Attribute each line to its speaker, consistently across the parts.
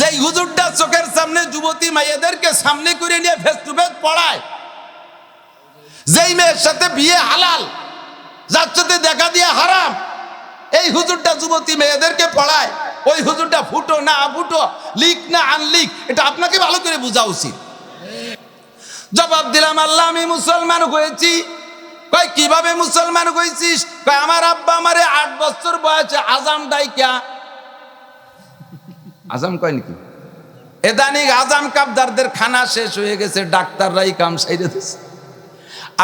Speaker 1: যেই হুজুরটা চোখের সামনে যুবতী মাইয়াদেরকে সামনে করে নিয়ে ফেস টু ফেস পড়ায়, যেই মেয়ের সাথে বিয়ে হালাল, যার সাথে দেখা দিয়ে হারাম, এই হুজুরটা যুবতী মেয়েদেরকে পড়ায়, ওই হুজুরটা ফুটো না ফুটো, লিক না আনলিক, এটা আপনাকে ভালো করে বোঝা উচিত। জবাব দিলাম, আল্লাহ, আমি মুসলমান হয়েছি। কয়, কীভাবে মুসলমান হয়েছিস? কয়, আমার আব্বা আমারে আট বছর বয়সে আজাম ডাইকা আজাম কয় নাকি? এদানিক আজাম কাবদারদের খানা শেষ হয়ে গেছে, ডাক্তাররাই কাম সাইরে দিছে।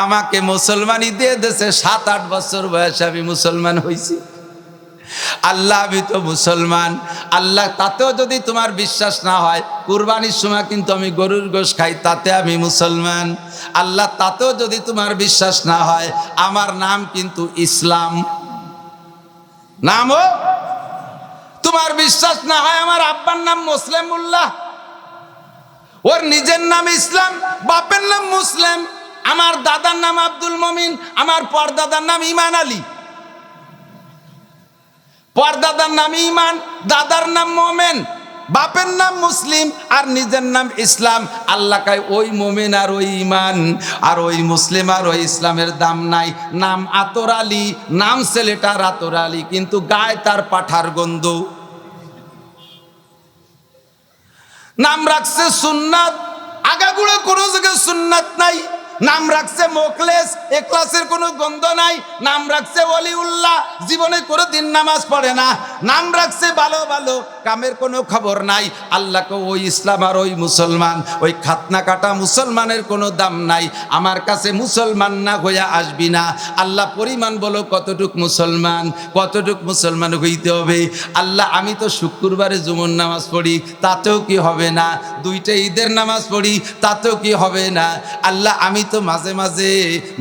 Speaker 1: আমাকে মুসলমানি দিয়ে দেশে সাত, আট বছর বয়সে আমি মুসলমান হয়েছি আল্লাহ, আমি তো মুসলমান। আল্লাহ, তাতেও যদি তোমার বিশ্বাস না হয়, কুরবানির সময় কিন্তু আমি গরুর গোশ খাই, তাতে আমি মুসলমান। আল্লাহ, তাতেও যদি তোমার বিশ্বাস না হয়, আমার নাম কিন্তু ইসলাম। নামও তোমার বিশ্বাস না হয় আমার আব্বার নাম মুসলিম উল্লাহ ওর নিজের নাম ইসলাম, বাপের নাম মুসলিম, আমার দাদার নাম আব্দুল মমিন, আমার পরদাদার নাম ইমান আলী। পরদাদার নাম ইমান, দাদার নাম মোমেন, বাপের নাম মুসলিম, আর নিজের নাম ইসলাম। আল্লাহ কায়, ওই মোমেন আর ওই ইমান, আর ওই মুসলিম আর ওই ইসলামের দাম নাই। নাম আতর আলী, নাম ছেলেটার আতর আলী, কিন্তু গায়ে তার পাঠার গন্ধ। নাম রাখছে সুন্নাত। আগাগুড়া কোনো জায়গায় সুন্নাত নাই। নাম রাখছে মোকলেস এক্লাসের কোনো গন্ধ নাই। নাম রাখছে অলিউল্লাহ জীবনে কোনো দিন নামাজ পড়ে না। নাম রাখছে ভালো ভালো, কামের কোনো খবর নাই। আল্লাহকে ওই ইসলাম আর ওই মুসলমান, ওই খাতনা কাটা মুসলমানের কোনো দাম নাই। আমার কাছে মুসলমান না হইয়া আসবি না। আল্লাহ পরিমাণ বলো কতটুক মুসলমান কতটুক মুসলমান হইতে হবে। আল্লাহ, আমি তো শুক্রবারে জুমন নামাজ পড়ি, তাতেও কি হবে না? দুইটা ঈদের নামাজ পড়ি, তাতেও কি হবে না? আল্লাহ, আমি তো মাঝে মাঝে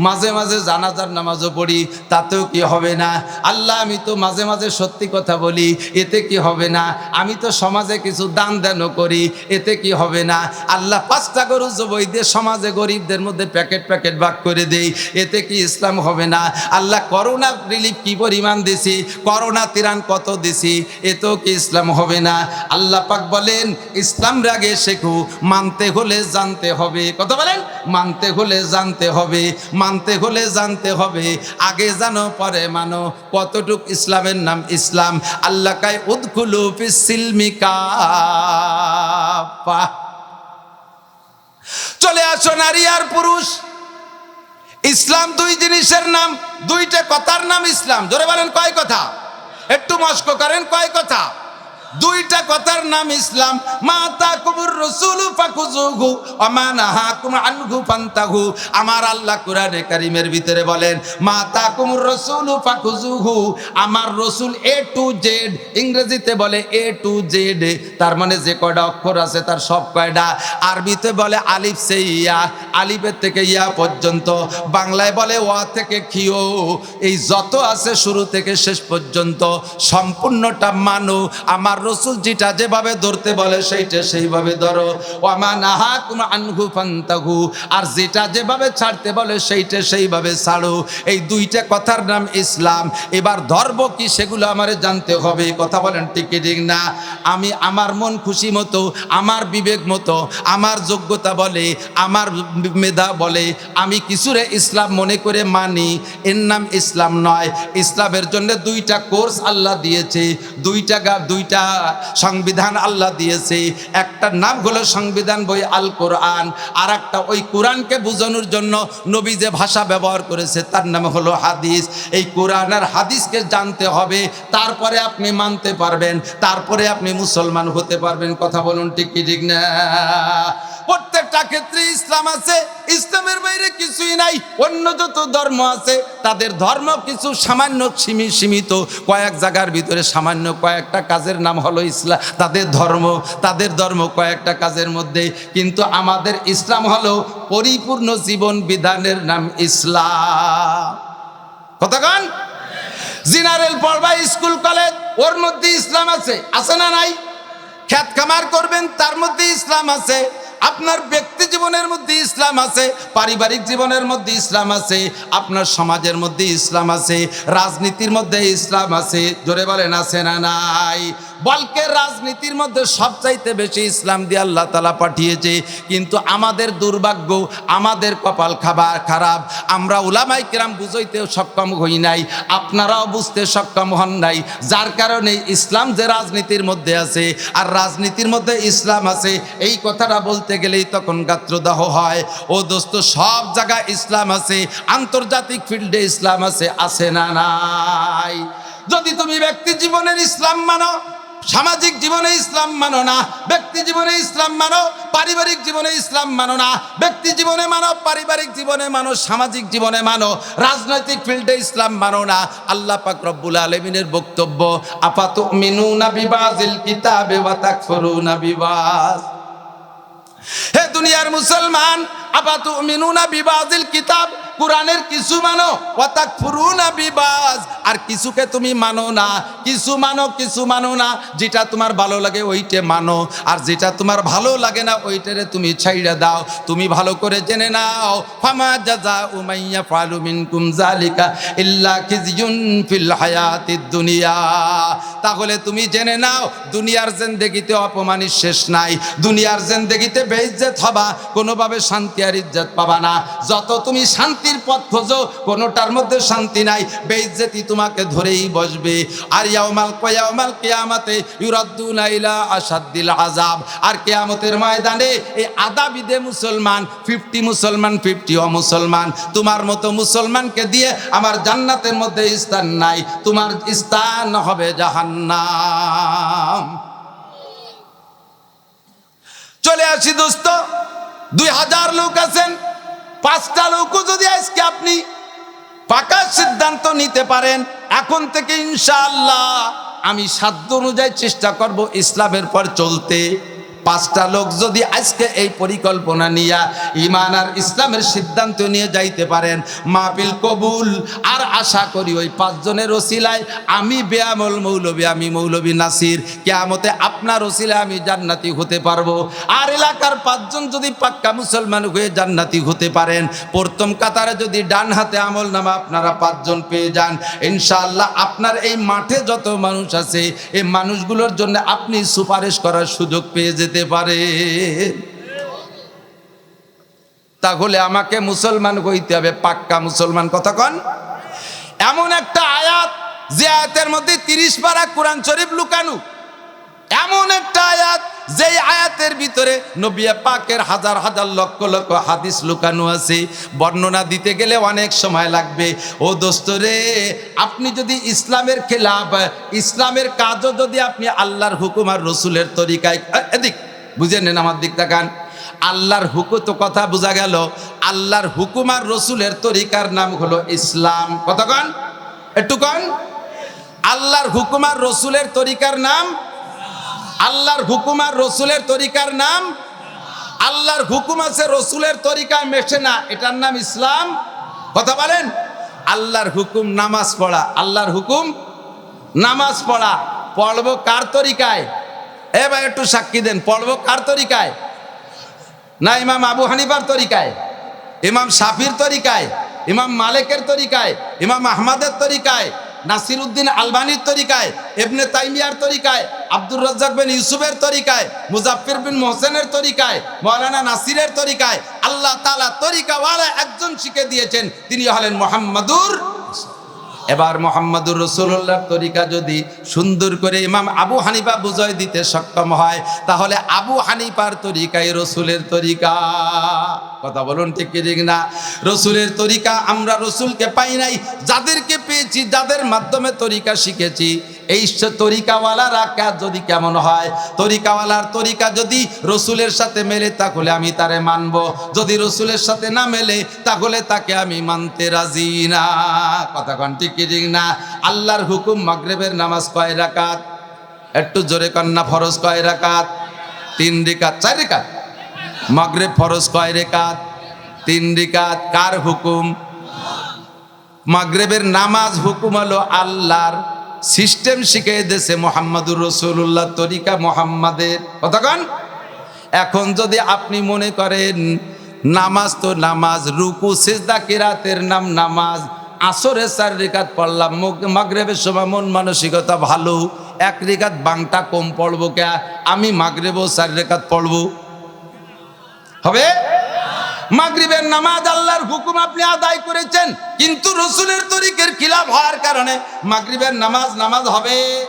Speaker 1: মাঝে মাঝে জানাজার নামাজও পড়ি, তাতেও কি হবে না? আল্লাহ, আমি তো মাঝে মাঝে সত্যি কথা বলি, এতে কি হবে না? আমি তো সমাজে কিছু দান দানও করি, এতে কি হবে না? আল্লাহ পাঁচটা গরু জবই দিয়ে সমাজে গরিবদের মধ্যে প্যাকেট প্যাকেট ভাগ করে দেই, এতে কি ইসলাম হবে না? আল্লাহ করোনা রিলিফ কি পরিমাণ দিছি? করোনা তিরান কত দিছি? এতেও কি ইসলাম হবে না? আল্লাহ পাক বলেন, ইসলাম রাগে শেখু, মানতে হলে জানতে হবে। কত বলেন? মানতে হলে জানতে হবে, মানতে হলে জানতে হবে। আগে জানো, পরে মানো। কতটুক ইসলামের নাম ইসলাম? আল্লাহ কায় উদ্কুলু ফিসিলমিকা চলে আসো, নারী আর পুরুষ। ইসলাম দুই জিনিসের নাম, দুইটা কথার নাম ইসলাম। জোরে বলেন, কয় কথা? একটু মস্ক করেন, কয় কথা? দুইটা কথার নাম ইসলাম। মাতা কুবুর রসুল ফাকুজুহু অমানা হাকুম আনহু ফান্তাহু। আমার আল্লাহ কোরআনে কারিমের ভিতরে বলেন, মাতা কুমুর রসুল ফাকুজুহু আমার রসুল এ টু জেড ইংরেজিতে বলে এ টু জেড তার মানে যে কয়টা অক্ষর আছে তার সব কয়টা। আরবিতে বলে আলিফ সে ইয়া, আলিফের থেকে ইয়া পর্যন্ত। বাংলায় বলে ওয়া থেকে খিও এই যত আছে শুরু থেকে শেষ পর্যন্ত। সম্পূর্ণটা মানো, আমার রসুল যেটা যেভাবে ধরতে বলে সেইটা সেইভাবে ধরো। আর যেটা যেভাবে ছাড়তে বলে সেইটা সেইভাবে ছাড়ো। এই দুইটা কথার নাম ইসলাম। এবার ধর্ম কি সেগুলো আমারে জানতে হবে কথা বলেন ঠিক ঠিক না? আমি আমার মন খুশি মতো, আমার বিবেক মতো, আমার যোগ্যতা বলে, আমার মেধা বলে, আমি কিছুরে ইসলাম মনে করে মানি, এর নাম ইসলাম নয়। ইসলামের জন্য দুইটা কোর্স আল্লাহ দিয়েছে, দুইটা গা, দুইটা সংবিধান আল্লাহ দিয়েছে। একটা নাম হলো সংবিধান বই আল কোরআন আর একটা ওই কোরআনকে বোঝানোর জন্য নবী যে ভাষা ব্যবহার করেছে, তার নাম হলো হাদিস। এই কোরআন আর হাদিসকে জানতে হবে, তারপরে আপনি মানতে পারবেন, তারপরে আপনি মুসলমান হতে পারবেন। কথা বলুন ঠিক কি, ঠিক না? প্রত্যেকটা ক্ষেত্রে ইসলাম আছে, ইসলামের বাইরে কিছুই নাই, অন্য যত ধর্ম আছে, তাদের ধর্ম কিছু সামান্য সীমি- সীমিত, কয়েক জায়গার ভিতরে সামান্য কয়েকটা কাজের নাম হলো ইসলাম, তাদের ধর্ম তাদের ধর্ম কয়েকটা কাজের মধ্যে, কিন্তু আমাদের ইসলাম হলো পরিপূর্ণ জীবন বিধানের নাম ইসলাম। কতক্ষণ জিনারেল পড়বা স্কুল, কলেজ, ওর মধ্যে ইসলাম আছে আছে না নাই? খ্যাত খামার করবেন, তার মধ্যে ইসলাম আছে। আপনার ব্যক্তি জীবনের মধ্যে মধ্যে ইসলাম আছে, পারিবারিক জীবনের মধ্যে ইসলাম আছে, আপনার সমাজের মধ্যে ইসলাম আছে, রাজনীতির মধ্যে ইসলাম আছে, জোরে বলেন, আছে না নাই? বলকে রাজনীতির মধ্যে সবচাইতে বেশি ইসলাম দিয়ে আল্লাহ তালা পাঠিয়েছে, কিন্তু আমাদের দুর্ভাগ্য, আমাদের কপাল খাবার খারাপ, আমরা উলামাই কিরাম বুঝইতেও সক্ষম হই নাই, আপনারাও বুঝতে সক্ষম হন নাই, যার কারণে ইসলাম যে রাজনীতির মধ্যে আছে, আর রাজনীতির মধ্যে ইসলাম আছে, এই কথাটা বলতে গেলেই তখন গাত্রদাহ হয়। ও দোস্ত, সব জায়গায় ইসলাম আছে, আন্তর্জাতিক ফিল্ডে ইসলাম আছে আছে না নাই? যদি তুমি ব্যক্তি জীবনের ইসলাম মানো, সামাজিক জীবনে ইসলাম মানো না, ব্যক্তি জীবনে ইসলাম মানো, পারিবারিক জীবনে ইসলাম মানো না, ব্যক্তি জীবনে মানো, পারিবারিক জীবনে মানো, সামাজিক জীবনে মানো, রাজনৈতিক ফিল্ডে ইসলাম মানো না, আল্লাহ পাক রব্বুল আলমিনের বক্তব্য আপাত মিনুনা বিবাজিল কিতাবে ওয়া তাকফুরুনা বিবাজ হে দুনিয়ার মুসলমান আপাতু মিনুনা বিবাদিল কিতাব? কোরআনের কিছু মানো? ওয়াতাক ফুরুনা বিবাজ আর কিছুকে তুমি মানো না। কিছু মানো কিছু মানো না। যেটা তোমার ভালো লাগে, ওইটে মানো। আর যেটা তোমার ভালো লাগে না, ওইটারে তুমি ছাইড়া দাও। তুমি ভালো করে জেনে নাও। ফামা জাজা উমাইয়া ফালু মিনকুম জালিকা ইল্লা খিজিয়ুন ফিল হায়াতিদ দুনিয়া। তাহলে তুমি জেনে নাও, দুনিয়ার জেন্দেগিতে অপমানির শেষ নাই। দুনিয়ার জেন্দেগিতে বেইজ্জত হবা, কোনোভাবে শান্তি আর ইজ্জত পাবা না। যত তুমি শান্তির পথ খোঁজো, কোনোটার মধ্যে শান্তি নাই। বেইজ্জতি তোমাকে ধরেই বসবে। আর ইয়াউমাল কিয়ামাল কিয়ামাতে ইউরাদ্দুনা ইলা আসাদ্দিল আযাব। আর কিয়ামতের ময়দানে এই আদাবিদে মুসলমান, ফিফটি মুসলমান, ফিফটি অমুসলমান। তোমার মতো মুসলমানকে দিয়ে আমার জান্নাতের মধ্যে স্থান নাই। তোমার স্থান হবে জাহান্নাম। চলে আসি দোস্ত। দুই হাজার লোক আছেন। পাঁচটা লোকও যদি আজকে আপনি পাকা সিদ্ধান্ত নিতে পারেন, এখন থেকে ইনশাল্লাহ আমি সাধ্য অনুযায়ী চেষ্টা করব ইসলামের পর চলতে। পাঁচটা লোক যদি আজকে এই পরিকল্পনা নিয়ে ইমান আর ইসলামের সিদ্ধান্ত নিয়ে যাইতে পারেন, মাহফিল কবুল। আর আশা করি ওই পাঁচজনের ওসিলায় আমি বেয়ামল মৌলবী, আমি মৌলবী নাসির। কেয়ামতে আপনার ওসিলায় আমি জান্নাতি হতে পারব। আর এলাকার পাঁচজন যদি পাক্কা মুসলমান হয়ে জান্নাতি হতে পারেন, প্রথম কাতারে যদি ডান হাতে আমল নামা আপনারা পাঁচজন পেয়ে যান, ইনশাআল্লাহ আপনার এই মাঠে যত মানুষ আছে, এই মানুষগুলোর জন্য আপনি সুপারিশ করার সুযোগ পেয়ে যেতে পারে। তাহলে আমাকে মুসলমান হইতে হবে, পাক্কা মুসলমান কতক্ষণ? এমন একটা আয়াত যে আয়াতের মধ্যে তিরিশ পারা কোরআন শরীফ লুকানু। এমন একটা আয়াত যেই আয়াতের ভিতরে নবিয়া পাকের হাজার হাজার লক্ষ লক্ষ হাদিস লুকানো আছে। বর্ণনা দিতে গেলে অনেক সময় লাগবে। ও দোস্ত রে, আপনি যদি ইসলামের খেলাফ, ইসলামের কাজও যদি আপনি আল্লাহর হুকুম আর রসুলের তরিকায়, এদিক। বুঝে নেন আমার দিক তাকান। আল্লাহর হুকুম তো কথা বোঝা গেল। আল্লাহর হুকুম আর রসুলের তরিকার নাম হলো ইসলাম। কতক্ষণ একটু কন। আল্লাহর হুকুম আর রসুলের তরিকার নাম? আল্লাহর হুকুম আর রসুলের তরিকার নাম? আল্লাহর হুকুম আছে রসুলের তরিকায় মেশে না, এটার নাম ইসলাম। কথা বলেন। আল্লাহর হুকুম নামাজ পড়া। আল্লাহর হুকুম নামাজ পড়া। পড়ব কার তরিকায়? এ ভাই একটু সাক্ষী দেন, পড়ব কার তরিকায়? না, ইমাম আবু হানিফার তরিকায়? ইমাম শাফির তরিকায়? ইমাম মালিকের তরিকায়? ইমাম আহমদের তরিকায়? নাসির উদ্দিন আলবানির তরিকায়? এবনে তাইমিয়ার তরিকায়? আব্দুর রাজ্জাক বিন ইউসুফের তরিকায়? মুজাফির বিন মোহসেনের তরিকায়? মৌলানা নাসিরের তরিকায়? আল্লাহ তালা তরিকাওয়ালা একজন শিখে দিয়েছেন, তিনি হলেন মোহাম্মদুর এবার মোহাম্মদুর রসুল্লাহর তরিকা যদি সুন্দর করে ইমাম আবু হানিফা বুঝাই দিতে সক্ষম হয়, তাহলে আবু হানিফার তরিকাই রসুলের তরিকা। কথা বলুন ঠিক ঠিক না? রসুলের তরিকা আমরা রসুলকে পাই নাই, যাদেরকে পেয়েছি, যাদের মাধ্যমে তরিকা শিখেছি। এই তরিকাওয়ালারা কাজ যদি কেমন হয়? তরিকাওয়ালার তরিকা যদি রসুলের সাথে মেলে, তাহলে আমি তারে মানব। যদি রসুলের সাথে না মেলে, তাহলে তাকে আমি মানতে রাজি না। কথা ঠিক কি ঠিক না? আল্লাহর হুকুম মাগরেবের নামাজ কয় রাকাত? একটু জোরে কন্যা ফরজ কয় রাকাত? তিন রেখাত চার রেখাত মাগরেব ফরজ কয় রেখাত তিন রেখাত কার হুকুম? মাগরেবের নামাজ হুকুম হলো আল্লাহর সিস্টেম শিখিয়ে দেশে মোহাম্মদুর রসুল্লাহ তরিকা মোহাম্মদের। কতক্ষণ এখন যদি আপনি মনে করেন, নামাজ তো নামাজ, রুকু, সিজদা, কিরাতের নাম নামাজ আসরে চার রেখাত পড়লাম, মগ- মাগরেবের সময় মন মানসিকতা ভালো, এক রেখাত বাংটা কম পড়ব কে? আমি মাগরেবও চার রেখাত পড়ব। হবে? মাগরিবের নামাজ আল্লাহর হুকুম আপনি আদায় করেছেন, কিন্তু রসুলের তরিকের খিলাফ হওয়ার কারণে মাগরিবের নামাজ নামাজ হবে।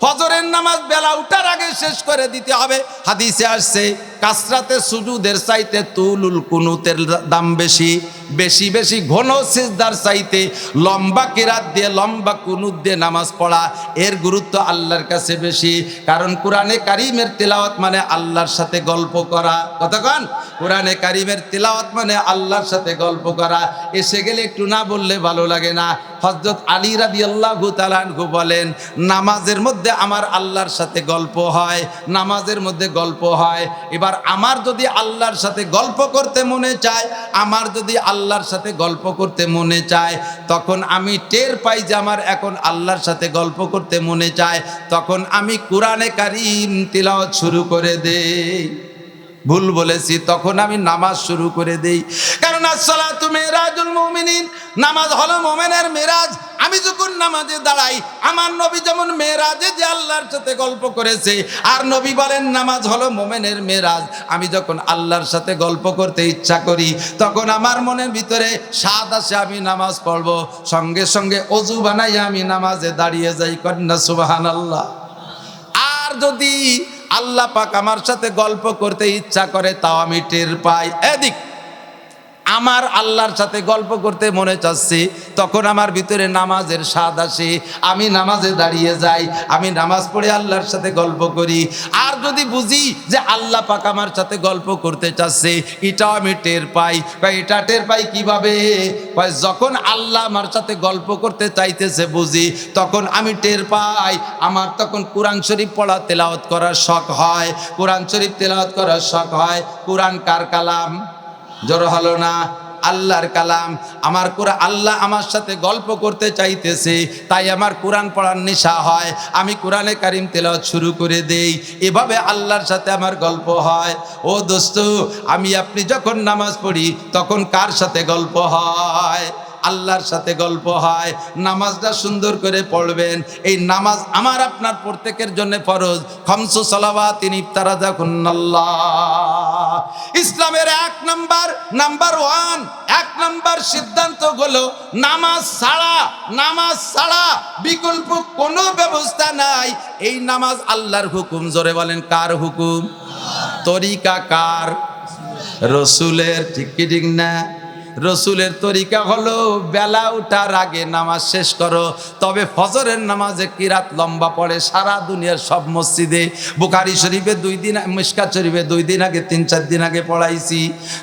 Speaker 1: ফজরের নামাজ বেলা উঠার আগে শেষ করে দিতে হবে। হাদিসে আসছে কাসরাতে সুজুদের চাইতে তুলুল কুনুতের দাম বেশি। বেশি বেশি ঘন সিজদার চাইতে লম্বা কিরাত দিয়ে লম্বা কুনুত দিয়ে নামাজ পড়া, এর গুরুত্ব আল্লাহর কাছে বেশি। কারণ কোরআনে কারিমের তেলাওয়াত মানে আল্লাহর সাথে গল্প করা। কতক্ষণ কোরআনে কারিমের তেলাওয়াত মানে আল্লাহর সাথে গল্প করা। এসে গেলে একটু না বললে ভালো লাগে না। হজরত আলী রাদি আল্লাহ তালানহু বলেন, নামাজের মধ্যে আমার আল্লাহর সাথে গল্প হয়, নামাজের মধ্যে গল্প হয়। এবার আমার যদি আল্লাহর সাথে গল্প করতে মনে চায়, আমার যদি আল্লাহর সাথে গল্প করতে মনে চায়, তখন আমি টের পাই যে আমার এখন আল্লাহর সাথে গল্প করতে মনে চায়, তখন আমি কোরআনে কারিম তিলাওয়াত শুরু করে দেই। ভুল বলেছি, তখন আমি নামাজ শুরু করে দেই। কারণ আসসালাতু মেরাজুল মুমিনিন, নামাজ হলো মোমেনের মেরাজ। আমি যখন নামাজে দাঁড়াই, আমার নবী যেমন মেরাজে যে আল্লাহর সাথে গল্প করেছে, আর নবী বলেন নামাজ হলো মোমেনের মেরাজ। আমি যখন আল্লাহর সাথে গল্প করতে ইচ্ছা করি, তখন আমার মনের ভিতরে স্বাদ আসে, আমি নামাজ পড়ব। সঙ্গে সঙ্গে অজু বানাই আমি নামাজে দাঁড়িয়ে যাই, কন্যা সুবাহান আল্লাহ আর যদি আল্লাহ পাক আমার সাথে গল্প করতে ইচ্ছা করে তাও আমি টের পাই। এদিক। আমার আল্লাহর সাথে গল্প করতে মনে চাচ্ছে, তখন আমার ভিতরে নামাজের স্বাদ আসে। আমি নামাজে দাঁড়িয়ে যাই, আমি নামাজ পড়ে আল্লাহর সাথে গল্প করি। আর যদি বুঝি যে আল্লাহ পাক আমার সাথে গল্প করতে চাচ্ছে এটাও আমি টের পাই। বা এটা টের পাই কীভাবে? যখন আল্লাহ আমার সাথে গল্প করতে চাইতেছে বুঝি, তখন আমি টের পাই। আমার তখন কোরআন শরীফ পড়া, তেলাওয়াত করার শখ হয়। কোরআন শরীফ তেলাওয়াত করার শখ হয়। কোরআন কার কালাম? জড়ো হলো না। আল্লাহর কালাম। আমার কোরআন আল্লাহ আমার সাথে গল্প করতে চাইতেছে, তাই আমার কোরআন পড়ার নেশা হয়। আমি কোরআনে কারিম তেলাওয়াত শুরু করে দেই। এভাবে আল্লাহর সাথে আমার গল্প হয়। ও দোস্ত, আমি আপনি যখন নামাজ পড়ি, তখন কার সাথে গল্প হয়? আল্লাহর সাথে গল্প হয়, নামাজটা সুন্দর করে পড়বেন। এই নামাজ আমার আপনার প্রত্যেকের জন্য ফরজ। খমসু সলাবা তিনি ইফতারা দেখুন ইসলামের এক নাম্বার নাম্বার ওয়ান, এক নাম্বার সিদ্ধান্ত হলো নামাজ ছাড়া নামাজ ছাড়া বিকল্প কোনো ব্যবস্থা নাই। এই নামাজ আল্লাহর হুকুম, জোরে বলেন, কার হুকুম? তরিকা কার? রসুলের, ঠিক ঠিক না? রসুলের তরিকা হলো, বেলা উঠার আগে নামাজ শেষ করো, তবে ফজরের নামাজে কিরাত লম্বা পড়ে? সারা দুনিয়ার সব মসজিদে, বুখারি শরীফে দুই দিন মিসকাত শরীফে দুই দিন আগে, তিন চার দিন আগে পড়াইছি।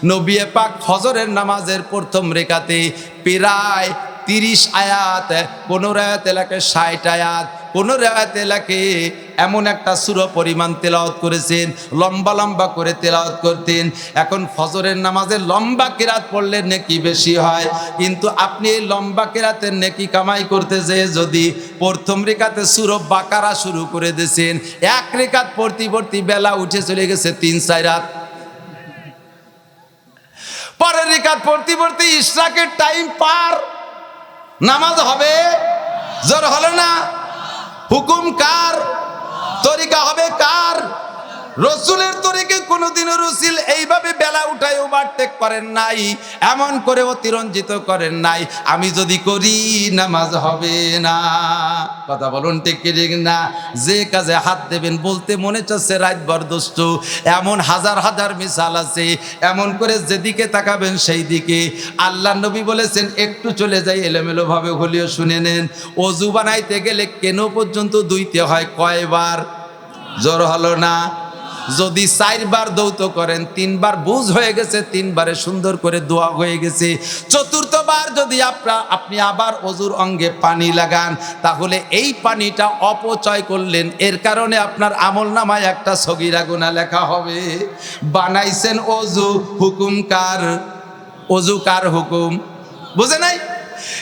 Speaker 1: নবিয়ে পাক ফজরের নামাজের প্রথম রেখাতে প্রায় তিরিশ আয়াত, পনেরো আয়াত এলাকায় ষাট আয়াত কোনো রায়াত এলাকে এমন একটা সুর পরিমাণ তেলাওয়াত করেছেন, লম্বা লম্বা করে তেলাওয়াত করতেন। এখন ফজরের নামাজে লম্বা কেরাত পড়লে নেকি বেশি হয়। কিন্তু আপনি এই লম্বা কেরাতের নেকি কামাই করতে যেয়ে যদি প্রথম রেখাতে সুর বাকারা শুরু করে দিয়েছেন, এক রেখাত পড়তি পড়তি বেলা উঠে চলে গেছে তিন, চার রাত। পরের রেখাত পড়তি পড়তি ইশরাকের টাইম পার। নামাজ হবে? জোর হলো না? হুকুম কার? তরিকা হবে কার? রসুলের তরিকে কোনোদিনও রসুল এইভাবে বেলা উঠায় ওভারটেক করেন নাই, এমন করে অতিরঞ্জিত করেন নাই, আমি যদি করি নামাজ হবে না। কথা বলুন ঠিক ঠিক না? যে কাজে হাত দেবেন বলতে মনে চাচ্ছে রাত বরদস্ত এমন হাজার হাজার মিসাল আছে, এমন করে যেদিকে তাকাবেন সেই দিকে আল্লাহ নবী বলেছেন, একটু চলে যাই এলোমেলো ভাবে হলেও শুনে নেন। অজু বানাইতে গেলে কেন পর্যন্ত দুইতে হয় কয়বার? জ্বর হলো না। যদি চারবার দৌত করেন, তিনবার বুঝ হয়ে গেছে, তিনবারে সুন্দর করে দোয়া হয়ে গেছে। চতুর্থবার যদি আপনার আপনি আবার অজুর অঙ্গে পানি লাগান, তাহলে এই পানিটা অপচয় করলেন। এর কারণে আপনার আমল নামায় একটা সগিরা গুণা লেখা হবে। বানাইছেন অজু, হুকুম কার? অজু কার হুকুম? বুঝে নাই?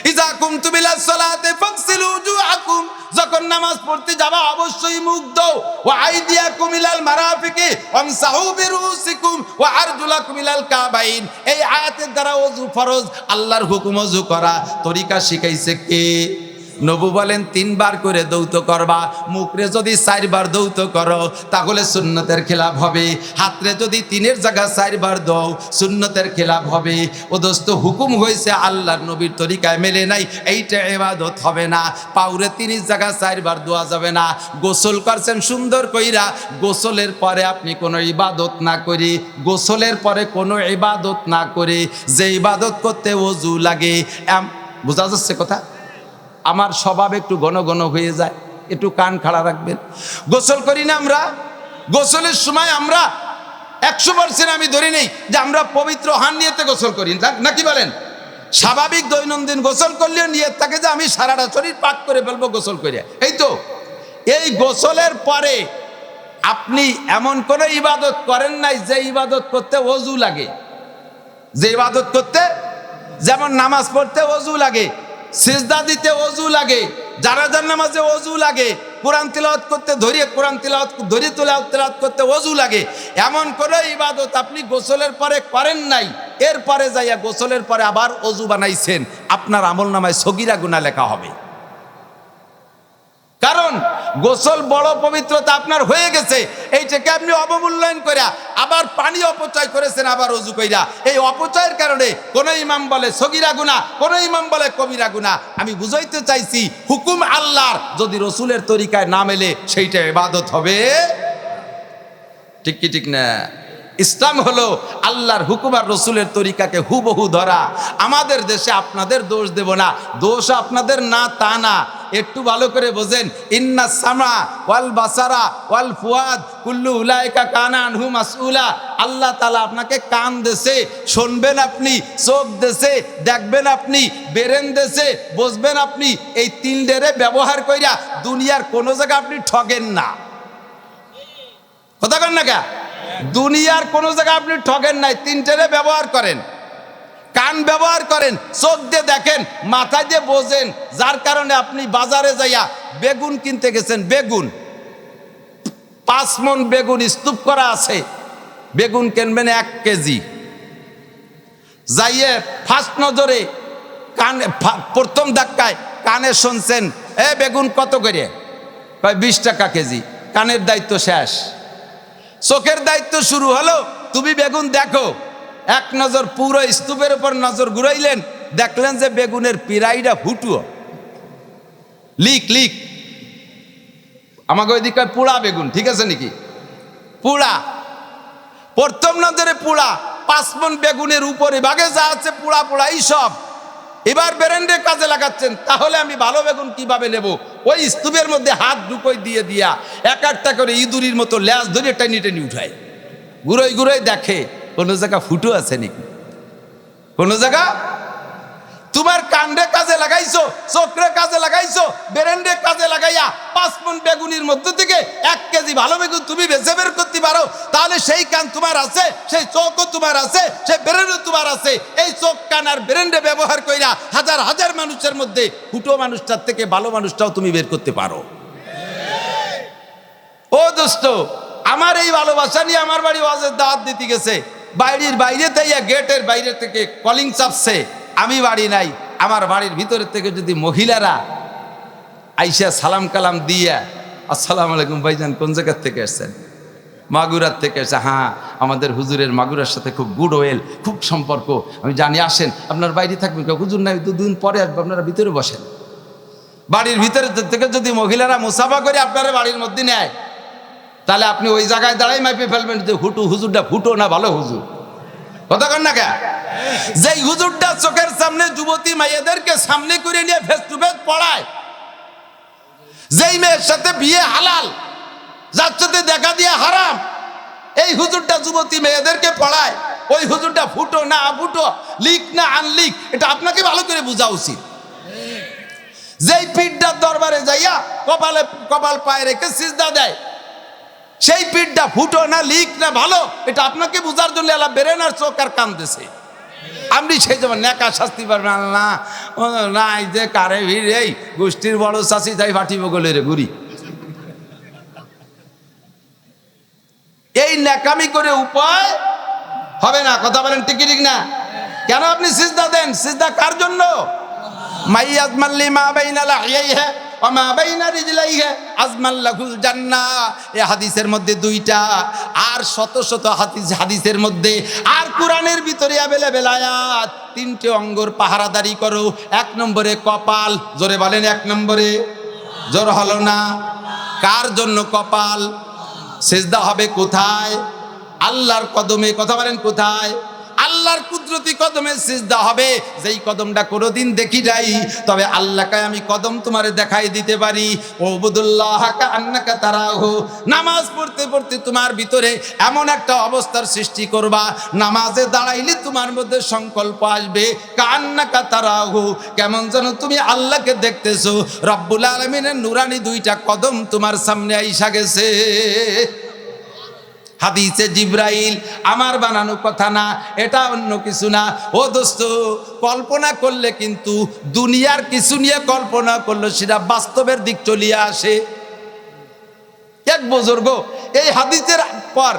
Speaker 1: ইজা কুমতুম ইলা সালাতে ফাগসিলু উজুহাকুম। যখন নামাজ পড়তে যাবা, অবশ্যই মুখ দাও ওয়া আইদিয়াকুম ইলাল মারাফিকি ওয়ামসাহু বিরুসিকুম ওয়া আরজুলাকুম ইলাল কাবাইন। এই আয়াতের দ্বারা ওযু ফরজ, আল্লাহর হুকুম ওযু করা। তরিকা শিখাইছে কে? নবু বলেন, তিনবার করে দৌত করবা, মুখরে যদি চারবার দৌত করো, তাহলে সুন্নতের খেলাফ হবে। হাতরে যদি তিনের জায়গা চারবার দাও, সুন্নতের খেলাফ হবে। ও দোস্ত, হুকুম হয়েছে আল্লাহর নবীর তরিকায় মেলে নাই, এইটা এবাদত হবে না। পাউরে তিরিশ জায়গা চারবার দোয়া যাবে না। গোসল করছেন সুন্দর কইরা, গোসলের পরে আপনি কোনো ইবাদত না করি, গোসলের পরে কোনো ইবাদত না করে। যে ইবাদত করতে ওজু লাগে বোঝা যাচ্ছে কথা? আমার স্বভাব একটু ঘন ঘন হয়ে যায়, একটু কান খাড়া রাখবেন। গোসল করি না আমরা। গোসলের সময় আমরা একশো পার্সেন্ট আমি ধরি নেই যে আমরা পবিত্র হান নিয়েতে গোসল করি। নাকি বলেন? স্বাভাবিক দৈনন্দিন গোসল করলেও নিয়ে থাকে যে আমি সারাটা শরীর পাক করে ফেলব গোসল করে এই তো, এই গোসলের পরে আপনি এমন কোনো ইবাদত করেন নাই যে ইবাদত করতে অজু লাগে। যে ইবাদত করতে, যেমন নামাজ পড়তে অজু লাগে সিজদা দিতে অজু লাগে যারা যার নামাজে অজু লাগে, কোরআন তিলাওয়াত করতে ধরিয়ে, কোরআন তিলাওয়াত ধরিয়ে তোলা, তিলাওয়াত করতে অজু লাগে। এমন কোনো ইবাদত আপনি গোসলের পরে করেন নাই, এরপরে যাইয়া গোসলের পরে আবার অজু বানাইছেন, আপনার আমল নামায় সগিরা গুণা লেখা হবে। কারণ গোসল বড় পবিত্রতা আপনার হয়ে গেছে। এইটাকে আপনি অবমূল্যায়ন করে আবার পানি অপচয় করেছেন, আবার অজু কইরা। এই অপচয়ের কারণে কোন ইমাম বলে সগিরা গুণা কোন ইমাম বলে কবিরা গুণা আমি বুঝাইতে চাইছি, হুকুম আল্লাহর, যদি রসুলের তরিকায় না মেলে, সেইটা এবাদত হবে। ঠিক কি, ঠিক না? ইসলাম হলো আল্লাহর হুকুম আর রসুলের তরিকাকে হুবহু ধরা। আমাদের দেশে আপনাদের দোষ দেব না। দোষ আপনাদের না, তা না। একটু ভালো করে বোঝেন। ইন্না সামা ওয়াল বাসারা ওয়াল ফুয়াদ কুল্লু উলাইকা কানা আনহু মাসউলা। আল্লাহ তালা আপনাকে কান দেশে শুনবেন আপনি, চোখ দেশে দেখবেন আপনি, বেরেন দেশে বসবেন আপনি। এই তিন ডেরে ব্যবহার কইরা দুনিয়ার কোনো জায়গায় আপনি ঠগেন না। কথা কন না কে? দুনিয়ার কোনো জায়গায় আপনি ঠগেন নাই তিনটেরে ব্যবহার করেন। কান ব্যবহার করেন, চোখ দিয়ে দেখেন, মাথা দিয়ে বোঝেন, যার কারণে আপনি বাজারে যাইয়া বেগুন কিনতে গেছেন, বেগুন। পাঁচ মন বেগুন স্তূপ করা আছে, বেগুন কিনবেন এক কেজি। যাইয়ে ফার্স্ট নজরে কানে প্রথম ধাক্কায় কানে শুনছেন, এ বেগুন কত করে? কয়, বিশ টাকা কেজি। কানের দায়িত্ব শেষ। চোখের দায়িত্ব শুরু হলো, তুমি বেগুন দেখো। এক নজর পুরো স্তূপের উপর নজর ঘুরাইলেন, দেখলেন যে বেগুনের পিরাইটা ফুটুও লিক লিক। আমাকে ওইদিকে পুড়া বেগুন, ঠিক আছে নাকি? পুড়া। প্রথম নজরে পুড়া, পাঁচ মন বেগুনের উপরে ভাগে যা আছে পুড়া পুড়া, এই সব। এবার বেরেন্ডে কাজে লাগাচ্ছেন, তাহলে আমি ভালো বেগুন কীভাবে নেব? ওই স্তূপের মধ্যে হাত ঢুকোই দিয়ে দিয়া, এক একটা করে ইঁদুরির মতো ল্যাস ধরে টানি টানি উঠায়। ঘুরোই ঘুরোই দেখে কোনো জায়গা ফুটো আছে নাকি কোনো জায়গা? তোমার কাণ্ডে কাজে লাগাইছো চোখরে কাজে লাগাইছো, বেরেন্ডে কাজে লাগাইয়া পাঁচ মন বেগুনির মধ্য থেকে এক কেজি ভালো বেগুন তুমি বেছে বের করতে পারো। তাহলে সেই কান তোমার আছে, সেই চোখও তোমার আছে, সেই বেরেন্ডও তোমার আছে। এই চোখ কান আর বেরেন্ডে ব্যবহার কইরা হাজার হাজার মানুষের মধ্যে ফুটো মানুষটার থেকে ভালো মানুষটাও তুমি বের করতে পারো। ও দোস্ত, আমার এই ভালোবাসা নিয়ে আমার বাড়ি ওয়াজের দাওয়াত দিতে গেছে। বাইরের বাইরে তাইয়া গেটের বাইরে থেকে কলিং চাপছে। আমি বাড়ি নাই, আমার বাড়ির ভিতরে থেকে যদি মহিলারা আইসা সালাম কালাম দিয়া, আসসালাম আলাইকুম ভাইজান, কোন জায়গার থেকে এসছেন মাগুরার থেকে এসে হ্যাঁ আমাদের হুজুরের মাগুরার সাথে খুব গুড ওয়েল খুব সম্পর্ক। আমি জানি, আসেন, আপনার বাইরে থাকবেন হুজুর নাই, দুদিন পরে আসবে, আপনারা ভিতরে বসেন। বাড়ির ভিতরে থেকে যদি মহিলারা মুসাফা করে, আপনারা বাড়ির মধ্যে নেয়। তাহলে আপনি ওই জায়গায় দাঁড়াই মাইপে ফেলবেন যে হুটু, হুজুরটা ফুটো না ভালো হুজুর? কথা না কে যেই হুজুরটা চোখের সামনে যুবতী মাইয়াদেরকে সামনে করে নিয়ে ফেস টু ফেস পড়ায়, যেই মেয়ের সাথে বিয়ে হালাল, যার সাথে দেখা দিয়ে হারাম, এই হুজুরটা যুবতী মেয়েদেরকে পড়ায়, ওই হুজুরটা ফুটো না ফুটো, লিক না আনলিক, এটা আপনাকে ভালো করে বোঝা উচিত। যেই পিঠটার দরবারে যাইয়া কপালে কপাল পায়ে রেখে সিজদা দেয় সেই পিঠটা ফুটো না, লিক না, ভালো, এটা আপনাকে বোঝার জন্য এলা বেরেন চোখ আর কান দেছে। আপনি সেই যেমন নেকা শাস্তি পারবেন, আল্লাহ, না এই যে কারে ভিড় এই, গোষ্ঠীর বড় চাষি তাই ফাটিব গলে রে ঘুরি এই ন্যাকামি করে উপায় হবে না, কথা বলেন টিকি ঠিক না? কেন আপনি সিজদা দেন? সিজদা কার জন্য? মাইয়াজ মাল্লি মা বাইনা লাহিয়াইহি জান্নাহ এই হাদিসের মধ্যে দুইটা, আর শত শত হাদিস হাদিসের মধ্যে, আর তিনটে অঙ্গর পাহারাদারি করো, এক নম্বরে কপাল, জোরে বলেন এক নম্বরে। জোর হলো না। কার জন্য কপাল? সেজদা হবে কোথায়? আল্লাহর কদমে, কথা বলেন কোথায়? আল্লাহর কুদরতি কদমে সিজদা হবে। যেই কদমটা কোনোদিন দেখি যাই তবে আল্লাহকে আমি কদম তোমারে দেখাই দিতে পারি। ও বুদুল্লাহ আন্নাকা তারাহু। নামাজ পড়তে পড়তে তোমার ভিতরে এমন একটা অবস্থার সৃষ্টি করবা। নামাজে দাঁড়াইলে তোমার মধ্যে সংকল্প আসবে কান্নাকা তারাহু। কেমন যেন তুমি আল্লাহকে দেখতেছো। রব্বুল আলমিনের নুরানি দুইটা কদম তোমার সামনে আইসা গেছে। হাদিসে জিব্রাইল, আমার বানানো কথা না, এটা অন্য কিছু না। ও দোস্ত, কল্পনা করলে কিন্তু দুনিয়ার কিছু নিয়ে কল্পনা করলে সেটা বাস্তবের দিক চলিয়া আসে। এক বুজুর্গ, এই হাদিসের পর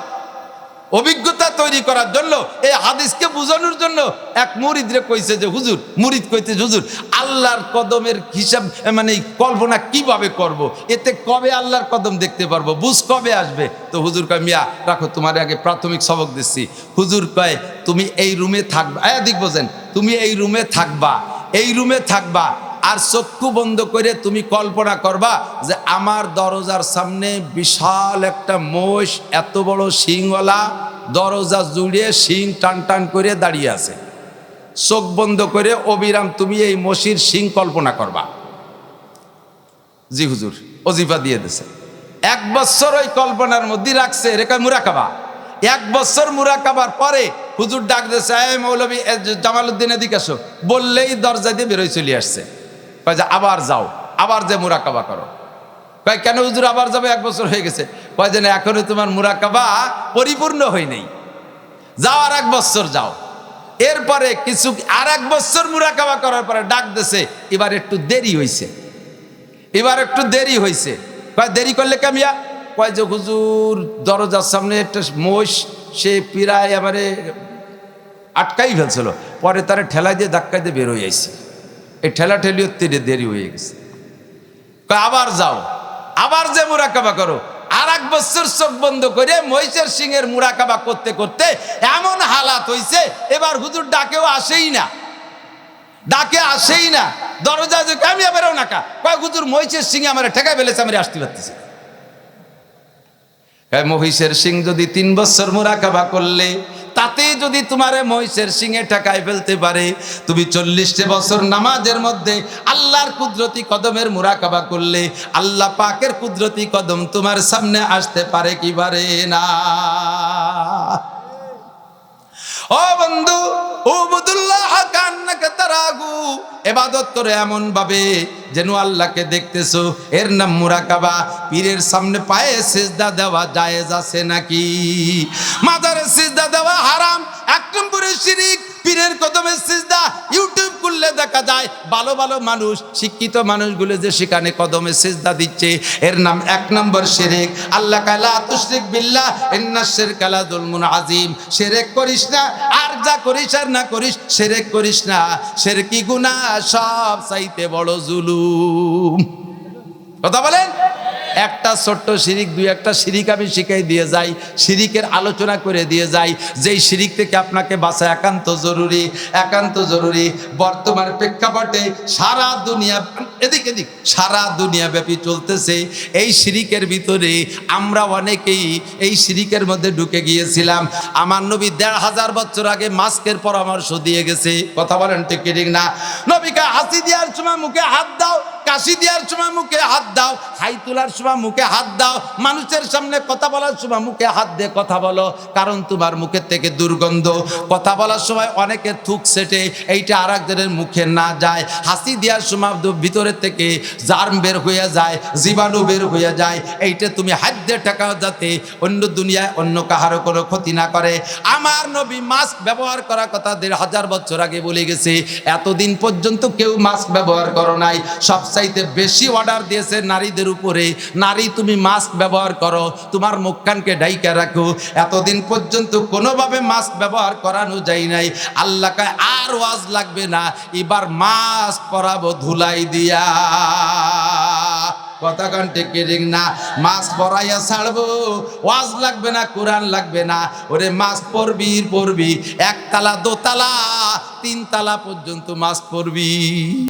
Speaker 1: অভিজ্ঞতা তৈরি করার জন্য, এই হাদিসকে বোঝানোর জন্য এক মুরিদরে কইছে যে, হুজুর, মুরিদ কইতে হুজুর, আল্লাহর কদমের হিসাব মানে কল্পনা কীভাবে করব। এতে কবে আল্লাহর কদম দেখতে পারব? বুঝ কবে আসবে? তো হুজুর কয়, মিয়া, রাখো, তোমার আগে প্রাথমিক সবক দিচ্ছি। হুজুর কয়, তুমি এই রুমে থাকবা। এদিক বোঝেন, তুমি এই রুমে থাকবা, এই রুমে থাকবা। আর চক্ষু বন্ধ করে তুমি কল্পনা করবা যে আমার দরজার সামনে বিশাল একটা মোষ, এত বড় শিংওয়ালা, দরজা জুড়ে শিং টান টান করে দাঁড়িয়ে আছে। চোখ বন্ধ করে, অবিরাম তুমি এই মসির শিং কল্পনা করবা। জি হুজুর, অজিফা দিয়ে দিছে। এক বছর ওই কল্পনার মধ্যে রাখছে, রেখা মুরাকাবা। এক বছর মুরাকাবার পরে হুজুর ডাক দিয়েছে মৌলবী, এ জামালউদ্দিন এদিকে আসো বললেই দরজা দিয়ে বেরোয় চলে আসছে। কয় যে আবার যাও, আবার যে মুরাকাবা করো। কয়, কেন হুজুর আবার যাবে? এক বছর হয়ে গেছে। কয় যে এখনও তোমার মুরাকাবা পরিপূর্ণ হয় নাই। যাও আর এক বছর যাও। এরপরে কিছু, আর এক বছর মুরাকাবা করার পরে ডাক দিছে, এবার একটু দেরি হয়েছে এবার একটু দেরি হয়েছে কয়, দেরি করলে কামিয়া কয় যে হুজুর, দরজার সামনে একটা মোষ সে পিরায় আমারে আটকাই ফেলছিল। পরে তারা ঠেলা দিয়ে ধাক্কা দিয়ে বের হয়ে আইছে। এই ঠেলা ঠেলিও তীরে দেরি হয়ে গেছে। আবার যাও। আবার যে মুরাকাবা করো। আর এক বছর চোখ বন্ধ করে মহিষের সিং এর মুরাকাবা করতে করতে এমন হালাত হইছে, এবার হুজুর ডাকেও আসেই না। ডাকে আসেই না। দরজা যে আমি বেরো না কা। কয়, হুজুর, মহিষের সিং আমার ঠেকা ফেলেছে, আমি আসতে পারতেছি। মহিষের সিং যদি তিন বছর মুরাকাবা করলে তাতে যদি তোমারে মহিষের সিংয়ে ঠেকায় ফেলতে পারে, তুমি চল্লিশটি বছর নামাজের মধ্যে আল্লাহর কুদরতি কদমের মুরাকাবা করলে আল্লাহ পাকের কুদরতি কদম তোমার সামনে আসতে পারে কি পারে না? ও বন্ধু ও বুদুল্লাহ কান্নাকে তারাগু। এবাদত করে এমন ভাবে যেন আল্লাহকে দেখতেছো, এর নাম মুরাকাবা। পীরের সামনে পায়ে সিজদা দেওয়া জায়েজ আছে নাকি? মাজারে সিজদা দেওয়া হারাম, এক নম্বরে শিরিক, পীরের কদমে সিজদা। ইউটিউব খুললে দেখা যায়, ভালো ভালো মানুষ, শিক্ষিত মানুষগুলো যে সেখানে কদমে সিজদা দিচ্ছে, এর নাম এক নম্বর শিরিক। আল্লাহ কালা তুশরিক বিল্লাহ, ইন্না শিরকালা যুলমুন আজিম। শিরক করিস না আর যা করিস আর না করিস সেরে করিস না। সের কি গুণা সব চাইতে বড় জুলুম। কথা বলেন? একটা ছোট্ট শিরিক, দুই একটা শিরিক আমি শিখাই দিয়ে যাই, শিরিকের আলোচনা করে দিয়ে যাই। যেই শিরিক থেকে আপনাকে বাঁচা একান্ত জরুরি একান্ত জরুরি। বর্তমান প্রেক্ষাপটে সারা দুনিয়া, এদিক এদিক, সারা দুনিয়া ব্যাপী চলতেছে। এই শিরিকের ভিতরে আমরা অনেকেই এই শিরিকের মধ্যে ঢুকে গিয়েছিলাম। আমার নবী দেড় হাজার বছর আগে মাস্কের পরামর্শ দিয়ে গেছে। কথা বলেন ঠিক ঠিক না? নবীকে হাসি দেওয়ার সময় মুখে হাত দাও, কাশি দেওয়ার সময় মুখে হাত দাও হাই তোলার সময় সময় মুখে হাত দাও। মানুষের সামনে কথা বলার সময় মুখে হাত দিয়ে কথা বলো। কারণ তোমার মুখের থেকে দুর্গন্ধ। কথা বলার সময় অনেকে থুক সেটে এইটা আর একজনের মুখে না যায়। হাসি দেওয়ার সময় ভিতরের থেকে জার্ম বের হয়ে যায়, জীবাণু বের হয়ে যায়। এইটা তুমি হাত দিয়ে টাকাও যাতে অন্য দুনিয়ায় অন্য কাহারও কোনো ক্ষতি না করে। আমার নবী মাস্ক ব্যবহার করার কথা দেড় হাজার বছর আগে বলে গেছে, এতদিন পর্যন্ত কেউ মাস্ক ব্যবহার করো নাই। সবচাইতে বেশি অর্ডার দিয়েছে নারীদের উপরে নারী, তুমি মাস্ক ব্যবহার করো, তোমার মুখখানকে ডাইকা রাখো। এতদিন পর্যন্ত কোনোভাবে মাস্ক ব্যবহার করানো যায় নাই। আল্লাহ কয় আর ওয়াজ লাগবে না। এবার মাস্ক পরাবো ধুলাই দিয়া। কন্টে কেরিং না? মাস্ক পরাইয়া ছাড়বো। ওয়াজ লাগবে না, কোরআন লাগবে না। ওরে মাস্ক পরবি পরবি। একতলা, দোতলা, তিনতলা পর্যন্ত মাস্ক পরবি।